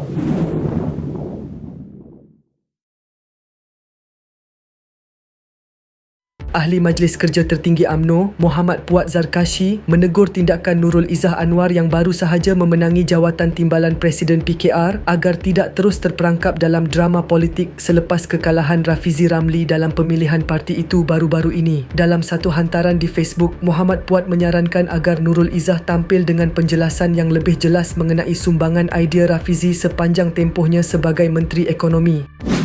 ハハハハ! Ahli Majlis Kerja Tertinggi AMNO, Muhammad Puat Zarkashi, menegur tindakan Nurul Izzah Anwar yang baru sahaja memenangi jawatan timbalan Presiden PKR agar tidak terus terperangkap dalam drama politik selepas kekalahan Rafizi Ramli dalam pemilihan parti itu baru-baru ini. Dalam satu hantaran di Facebook, Muhammad Puat menyarankan agar Nurul Izzah tampil dengan penjelasan yang lebih jelas mengenai sumbangan idea Rafizi sepanjang tempohnya sebagai Menteri Ekonomi.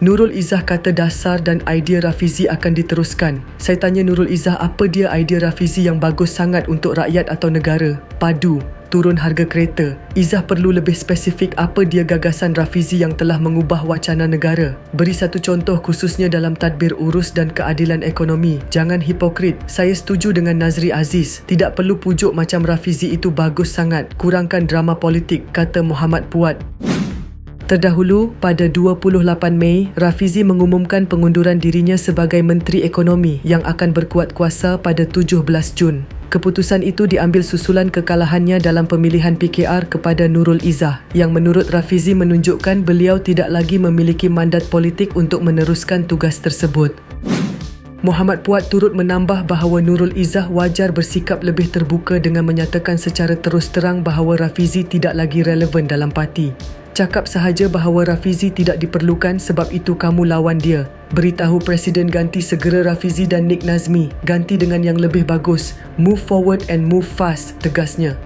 Nurul Izzah kata dasar dan idea Rafizi akan diteruskan. Saya tanya Nurul Izzah apa dia idea Rafizi yang bagus sangat untuk rakyat atau negara? Padu, turun harga kereta. Izzah perlu lebih spesifik apa dia gagasan Rafizi yang telah mengubah wacana negara. Beri satu contoh khususnya dalam tadbir urus dan keadilan ekonomi. Jangan hipokrit. Saya setuju dengan Nazri Aziz. Tidak perlu pujuk macam Rafizi itu bagus sangat. Kurangkan drama politik, kata Muhammad Puat. Terdahulu, pada 28 Mei, Rafizi mengumumkan pengunduran dirinya sebagai Menteri Ekonomi yang akan berkuat kuasa pada 17 Jun. Keputusan itu diambil susulan kekalahannya dalam pemilihan PKR kepada Nurul Izzah yang menurut Rafizi menunjukkan beliau tidak lagi memiliki mandat politik untuk meneruskan tugas tersebut. Muhammad Puat turut menambah bahawa Nurul Izzah wajar bersikap lebih terbuka dengan menyatakan secara terus terang bahawa Rafizi tidak lagi relevan dalam parti. Cakap sahaja bahawa Rafizi tidak diperlukan sebab itu kamu lawan dia. Beritahu Presiden ganti segera Rafizi dan Nick Nazmi. Ganti dengan yang lebih bagus. Move forward and move fast, tegasnya.